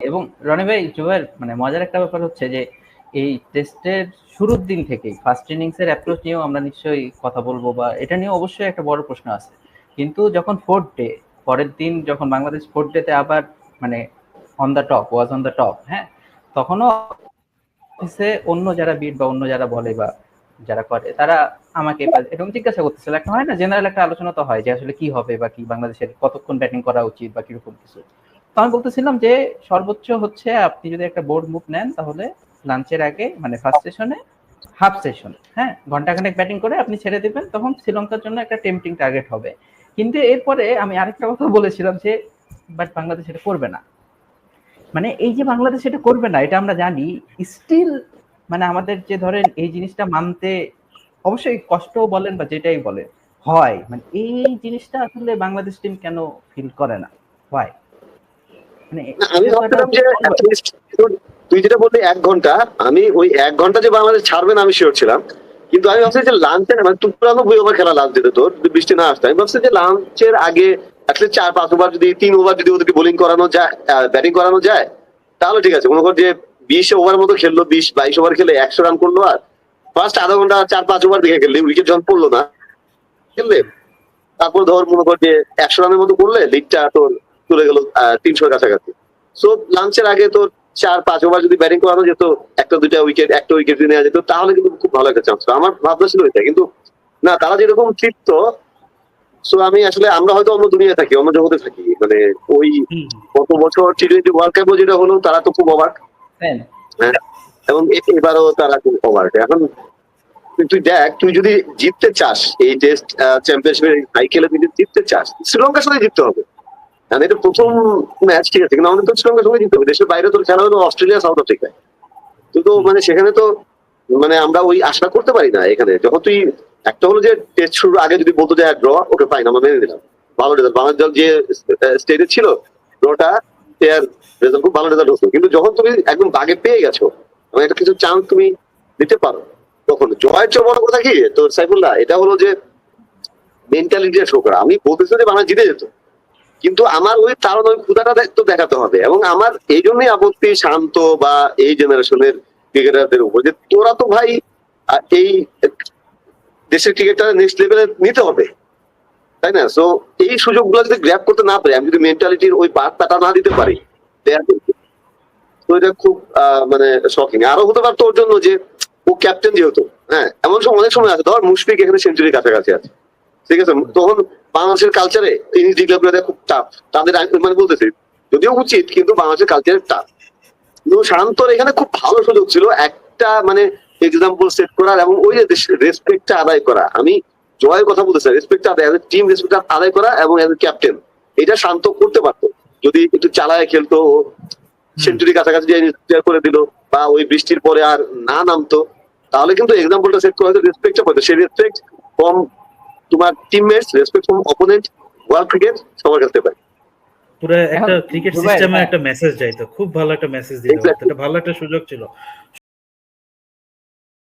এবং রনি ভাই জুয়েল মানে মজার একটা ব্যাপার হচ্ছে যে এই টেস্টের শুরুর দিন থেকেই ফার্স্ট ইনিংস এর অ্যাপ্রোচ নিয়েও আমরা নিশ্চয়ই কথা বলব বা এটা নিয়ে অবশ্যই একটা বড় প্রশ্ন আছে। কিন্তু যখন ফোর্থ ডে পরের দিন যখন বাংলাদেশ ফোর্থ ডেতে আবার মানে on the top was on the top হ্যাঁ তখনও অফিসে অন্য যারা বিট বা অন্য যারা বলে বা যারা করে, তারা আমাকে এরকম জিজ্ঞাসা করতেছিল। একটা হয় না জেনারেল একটা আলোচনা তো হয় যে আসলে কি হবে বা কি বাংলাদেশের কতক্ষণ ব্যাটিং করা উচিত বা কীরকম কিছু। তো আমি বলতেছিলাম যে সর্বোচ্চ হচ্ছে আপনি যদি একটা বোর্ড মুভ নেন, তাহলে লাঞ্চের আগে মানে ফার্স্ট সেশনে হাফ সেশন হ্যাঁ ঘন্টাখানেক ব্যাটিং করে আপনি ছেড়ে দিবেন, তখন শ্রীলঙ্কার জন্য একটা টেম্পটিং টার্গেট হবে। কিন্তু এরপরে আমি আরেকটা কথা বলেছিলাম যে বাট বাংলাদেশ এটা করবে না। মানে এই যে বাংলাদেশ এটা করবে না, এটা আমরা জানি স্টিল মানে আমাদের যে ধরেন এই জিনিসটা মানতে অবশ্যই কষ্ট বলেন বা যেটাই বলেন, হয়। মানে এই জিনিসটা আসলে বাংলাদেশ টিম কেন ফিল করে না? হয়। আমি ভাবছিলাম যে তুই যেটা বললি এক ঘণ্টা আমি ওই এক ঘণ্টা যে বাংলাদেশ ছাড়বে না আমি শিওর ছিলাম। কিন্তু আমি ভাবছি যে লাঞ্চে না মানে টুকরানো বই ওভার খেলা লাঞ্চ দিতে তোর যদি বৃষ্টি না আসতো আমি ভাবছি যে লাঞ্চের আগে অ্যাটলিস্ট চার পাঁচ ওভার যদি তিন ওভার যদি ওদেরকে বোলিং করানো যায় ব্যাটিং করানো যায় তাহলে ঠিক আছে। মনে কর যে বিশ ওভার মতো খেললো বিশ বাইশ ওভার খেলে একশো রান করল আর। ফার্স্ট আধা ঘণ্টা চার পাঁচ ওভার দেখে খেললে উইকেট যখন পড়ল না খেললে তারপর ধর মনে কর যে একশো রানের মতো করলে লিগটা তোর চলে গেল তিনশোর কাছাকাছি। সো লাঞ্চের আগে তো চার পাঁচ ওভার যদি ব্যাটিং করানো যেত একটা দুইটা উইকেট একটা উইকেট নেওয়া যেত তাহলে কিন্তু খুব ভালো একটা চান্স আমার ভাবনা ছিল এটা কিন্তু না তারা যেরকম তৃপ্ত সো আমি আসলে আমরা হয়তো অন্য দুনিয়ায় থাকি অন্য জগতে থাকি। মানে ওই গত বছর টি টোয়েন্টি ওয়ার্ল্ড কাপও যেটা হলো তারা তো খুব অবাক হ্যাঁ। এবং এবারও তারা খুব অবাক এখন তুই- তুই দেখ তুই যদি জিততে চাস এই টেস্ট চ্যাম্পিয়নশিপের আইকেলে তুই যদি জিততে চাস শ্রীলঙ্কার সাথে জিততে হবে। কারণ এটা প্রথম ম্যাচ ঠিক আছে, কিন্তু আমাদের তো শ্রীলঙ্কার সঙ্গে জিততে হবে। দেশের বাইরে তোর খেলা হলো অস্ট্রেলিয়া, সাউথ আফ্রিকায় তুই তো মানে সেখানে তো মানে আমরা ওই আশা করতে পারি না এখানে। যখন তুই একটা হলো যে টেস্ট শুরুর আগে যদি বলতো যে ড্র ওকে ফাইন আমরা মেনে নিলাম। ভালো রেজাল্ট বাংলাদেশ দল যে স্টেজে ছিল ড্রটা এর রেজাল্ট খুব ভালো রেজাল্ট হতো কিন্তু যখন তুমি একদম বাগে পেয়ে গেছো মানে একটা কিছু চান্স তুমি দিতে পারো। তখন জয়ের চেয়ে বড় কথা কি? তোর সাইফুল্লাহ, এটা হলো যে মেন্টালিটি শো করা। আমি বলতেছি যে বাংলা জিতে যেত। কিন্তু আমার ওই তার ওই তো দেখাতে হবে। এবং আমার এই জন্যই আপত্তি শান্ত বা এই জেনারেশনের ক্রিকেটারদের উপর যে তোরা তো ভাই এই দেশের ক্রিকেটটা নেক্সট লেভেলে নিতে হবে। তাই না? সো এই সুযোগগুলো যদি গ্র্যাপ করতে না পারি, আমি যদি মেন্টালিটির ওই বার্তাটা না দিতে পারি তো এটা খুব মানে শকিং আরও হতে পারতো ওর জন্য যে, ও ক্যাপ্টেন যেহেতু হ্যাঁ এমন সময় অনেক সময় আছে। ধর মুশফিক এখানে সেঞ্চুরির কাছাকাছি আছে। ঠিক আছে? তখন বাংলাদেশের কালচারে ইনিংস ডিক্লেয়ার করে খুব টাফ তাদের মানে বলতেছি, যদিও উচিত, কিন্তু বাংলাদেশের কালচারে টাফ কিন্তু শান্তর এখানে খুব ভালো সুযোগ ছিল একটা মানে এক্সাম্পল সেট করার এবং ওই রেসপেক্টটা আদায় করা। আমি জয়ের কথা বলতেছি রেসপেক্ট আদায় টিম রেসপেক্ট আদায় করা এবং এজ ক্যাপ্টেন এটা শান্ত করতে পারতো। যদি একটু চালায় খেলতো সেঞ্চুরি কাছাকাছি clear করে দিল, বা ওই বৃষ্টির পরে আর না নামতো, তাহলে কিন্তু এক্সাম্পলটা সেট করা হয়তো রেসপেক্টটা পাইতো সেই রেসপেক্ট ফ্রম তোমার teammates respect from opponent world cricket সবার কাছে পারে পুরো একটা ক্রিকেট দুবাই, সিস্টেমে হ্যাঁ। একটা মেসেজ যাইতো খুব ভালো একটা মেসেজ. পারতো এটা ভালো একটা সুযোগ ছিল